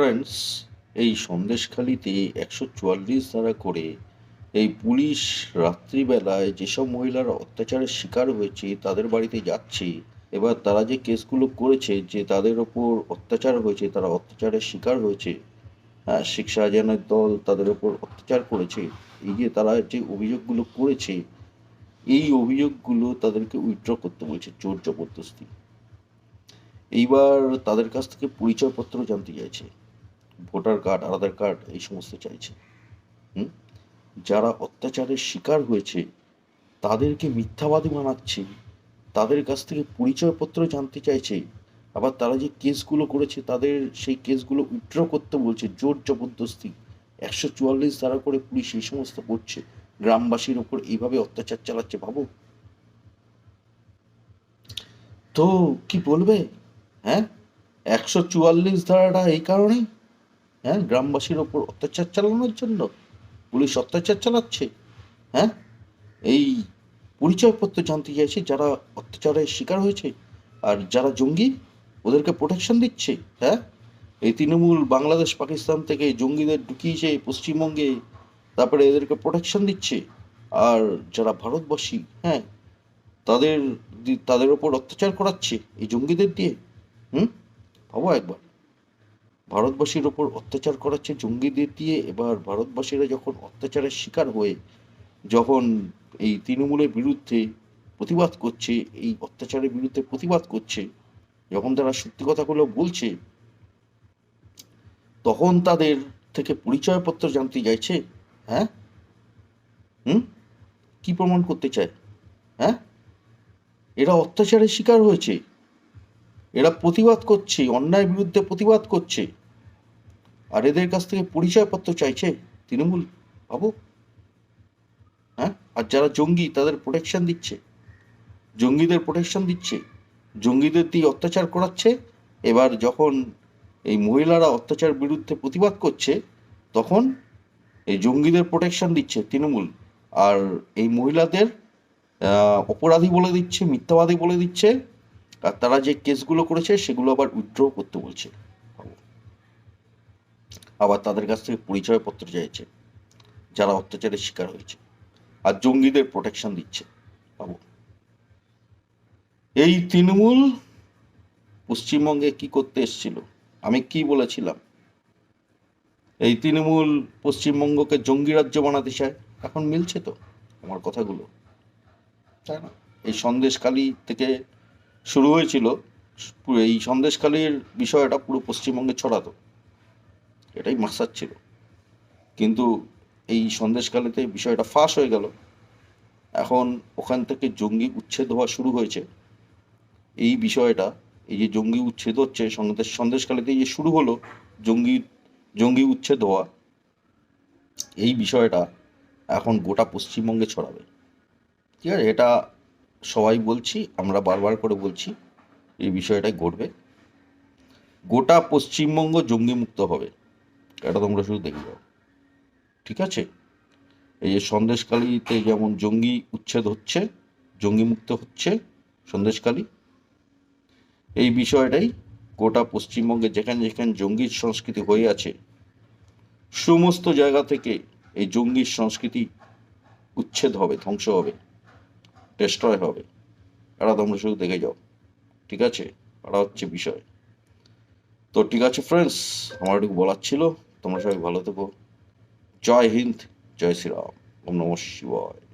Friends এই সন্দেশখালিতে একশো চুয়াল্লিশ ধারা করে এই পুলিশ রাত্রিবেলায় যেসব মহিলারা অত্যাচারের শিকার হয়েছে তাদের বাড়িতে যাচ্ছে। এবার তারা যে কেসগুলো করেছে যে তাদের ওপর অত্যাচার হয়েছে, তারা অত্যাচারের শিকার হয়েছে হ্যাঁ শেখ শাহজাহানের দল তাদের ওপর অত্যাচার করেছে। এই যে তারা যে অভিযোগগুলো করেছে, এই অভিযোগগুলো তাদেরকে উইথড্র করতে বলছে জোর জবরদস্তি। এইবার তাদের কাছ থেকে পরিচয়পত্র জানতে চাইছে। ভোটার কার্ড, আধার কার্ড, এই সমস্ত চাইছে। যারা অত্যাচারের শিকার হয়েছে, তাদেরকে মিথ্যাবাদী বানাচ্ছে তাদের কাছ থেকে পরিচয়পত্র জানতে চাইছে, আবার তারা যে কেসগুলো করেছে, তাদের সেই কেসগুলো উইথড্র করতে বলছে, জোর জবরদস্তি। একশো চুয়াল্লিশ ধারা করে পুলিশ এই সমস্ত করছে। গ্রামবাসীর ওপর এইভাবে অত্যাচার চালাচ্ছে ভাবো তো কি বলবে? হ্যাঁ? একশো চুয়াল্লিশ ধারাটা এই কারণেই? হ্যাঁ গ্রামবাসীর ওপর অত্যাচার চালানোর জন্য পুলিশ অত্যাচার চালাচ্ছে হ্যাঁ? এই পরিচয়পত্র জানতে চাইছে যারা অত্যাচারের শিকার হয়েছে আর যারা জঙ্গি, ওদেরকে প্রোটেকশন দিচ্ছে হ্যাঁ? এই তৃণমূল, বাংলাদেশ, পাকিস্তান থেকে জঙ্গিদের ঢুকিয়েছে পশ্চিমবঙ্গে, তারপরে এদেরকে প্রোটেকশন দিচ্ছে। আর যারা ভারতবাসী হ্যাঁ তাদের তাদের ওপর অত্যাচার করাচ্ছে এই জঙ্গিদের দিয়ে, হুম? ভাবো একবার। ভারতবাসীর ওপর অত্যাচার করাচ্ছে জঙ্গিদের দিয়ে এবার ভারতবাসীরা যখন অত্যাচারের শিকার হয়ে যখন এই তৃণমূলের বিরুদ্ধে প্রতিবাদ করছে, এই অত্যাচারের বিরুদ্ধে প্রতিবাদ করছে, যখন তারা সত্যি কথাগুলো বলছে, তখন তাদের থেকে পরিচয়পত্র জানতে চাইছে হ্যাঁ? হুম? কি প্রমাণ করতে চায়? হ্যাঁ? এরা অত্যাচারের শিকার হয়েছে। এরা প্রতিবাদ করছে, অন্যায়ের বিরুদ্ধে প্রতিবাদ করছে। আর এদের কাছ থেকে পরিচয়পত্র চাইছে তৃণমূল ভাবো হ্যাঁ? আর যারা জঙ্গি, তাদের প্রোটেকশন দিচ্ছে। জঙ্গিদের প্রোটেকশন দিচ্ছে। জঙ্গিদের দিয়ে অত্যাচার করাচ্ছে। এবার যখন এই মহিলারা অত্যাচার বিরুদ্ধে প্রতিবাদ করছে, তখন এই জঙ্গিদের প্রোটেকশন দিচ্ছে তৃণমূল। আর এই মহিলাদের অপরাধী বলে দিচ্ছে, মিথ্যাবাদী বলে দিচ্ছে। আর তারা যে কেসগুলো করেছে, সেগুলো আবার উইথড্র করতে বলছে। আবার তাদের কাছ থেকে পরিচয়পত্র চাইছে, যারা অত্যাচারের শিকার হয়েছে আর জঙ্গিদের প্রোটেকশন দিচ্ছে বাবু। এই তৃণমূল পশ্চিমবঙ্গে কি করতে এসেছিল? আমি কি বলেছিলাম? এই তৃণমূল পশ্চিমবঙ্গকে জঙ্গি রাজ্য বানাতে চায়, এখন মিলছে তো আমার কথাগুলো। তাই না? এই সন্দেশকালী থেকে শুরু হয়েছিল, এই সন্দেশকালীর বিষয়টা পুরো পশ্চিমবঙ্গে ছড়াতো। এটাই মাসার ছিল। কিন্তু এই সন্দেশকালেতে বিষয়টা ফাঁস হয়ে গেল। এখন ওখান থেকে জঙ্গি উচ্ছেদ হওয়া শুরু হয়েছে। এই বিষয়টা, এই যে জঙ্গি উচ্ছেদ হচ্ছে, সন্দেশ সন্দেশকালীতে যে শুরু হলো জঙ্গি জঙ্গি উচ্ছেদ হওয়া, এই বিষয়টা এখন গোটা পশ্চিমবঙ্গে ছড়াবে। ঠিক আছে? এটা সবাই বলছি, আমরা বারবার করে বলছি, এই বিষয়টাই ঘটবে। গোটা পশ্চিমবঙ্গ জঙ্গি মুক্ত হবে। এটা তোমরা শুধু দেখে যাও। ঠিক আছে? এই যে সন্দেশকালীতে যেমন জঙ্গি উচ্ছেদ হচ্ছে, জঙ্গি মুক্ত হচ্ছে সন্দেশকালী, এই বিষয়টাই গোটা পশ্চিমবঙ্গে যেখানে যেখানে জঙ্গির সংস্কৃতি হয়ে আছে, সমস্ত জায়গা থেকে এই জঙ্গির সংস্কৃতি উচ্ছেদ হবে, ধ্বংস হবে ডেস্ট্রয় হবে। এটা তোমরা শুধু দেখে যাও। ঠিক আছে? এটা হচ্ছে বিষয়। তো ঠিক আছে ফ্রেন্ডস আমার একটু বলার ছিল। তোমরা সবাই ভালো থেকো। জয় হিন্দ জয় শ্রীরাম। ওম নম শিবায়।